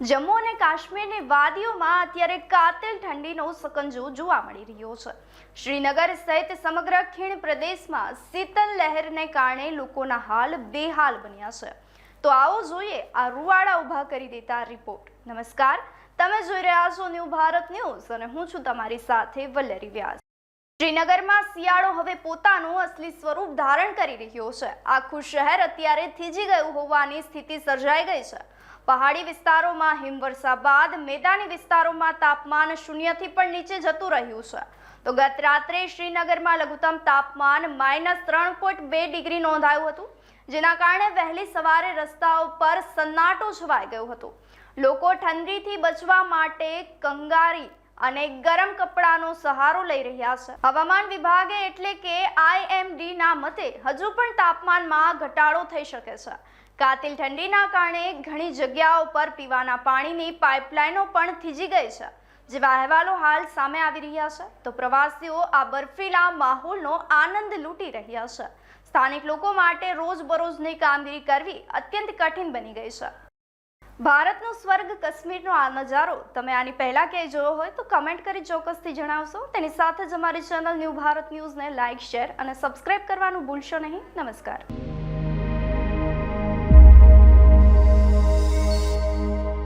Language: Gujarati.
જમ્મુ અને કાશ્મીરની વાદીઓમાં અત્યારે કાતિલ ઠંડીનો સકંજો જોવા મળી રહ્યો છે. શ્રીનગર સહિત સમગ્ર ખીણ પ્રદેશમાં શીતલ લહેરને કારણે લોકોના હાલ બેહાલ બન્યા છે. તો આવો જોઈએ, આ રૂવાડા ઊભા કરી દેતા રિપોર્ટ. નમસ્કાર, તમે જોઈ રહ્યા છો ન્યૂ ભારત ન્યૂઝ અને હું છું તમારી સાથે વલ્લરી વ્યાસ. શ્રીનગરમાં શિયાળો હવે પોતાનું અસલી સ્વરૂપ ધારણ કરી રહ્યો છે. આખું શહેર અત્યારે થીજી ગયું હોવાની સ્થિતિ સર્જાઈ ગઈ છે. પહાડી વિસ્તારોમાં હિમવર્ષા બાદ મેદાની વિસ્તારોમાં તાપમાન શૂન્યથી પણ નીચે જતું રહ્યું છે. તો ગત રાત્રે શ્રીનગરમાં લઘુત્તમ તાપમાન માઇનસ ત્રણ પોઈન્ટ બે ડિગ્રી નોંધાયું હતું, જેના કારણે વહેલી સવારે રસ્તાઓ પર સન્નાટો છવાઈ ગયો હતો. લોકો ઠંડીથી બચવા માટે કંગારી અને ગરમ કપડાનો સહારો લઈ રહ્યા છે. હવામાન વિભાગે એટલે કે આઈએમડી ના મતે હજુ પણ તાપમાનમાં ઘટાડો થઈ શકે છે. કાતિલ ઠંડીના કારણે ઘણી જગ્યાઓ પર પીવાના પાણીની પાઇપલાઇનો પણ થીજી ગઈ છે. જેવા અહેવાલો હાલ સામે આવી રહ્યા છે. તો પ્રવાસીઓ આ બર્ફીલા માહોલનો આનંદ લૂંટી રહ્યા છે. સ્થાનિક લોકો માટે રોજબરોજની કામગીરી કરવી અત્યંત કઠિન બની ગઈ છે. ભારતનું સ્વર્ગ, કાશ્મીરનો આ નજારો તમે આની પહેલા ક્યાંય જોયો હોય તો કમેન્ટ કરી ચોક્કસથી જણાવશો. તેની સાથે જ અમારી ચેનલ ન્યૂ ભારત ન્યૂઝને લાઇક શેર અને સબસ્ક્રાઇબ કરવાનું ભૂલશો નહીં. નમસ્કાર.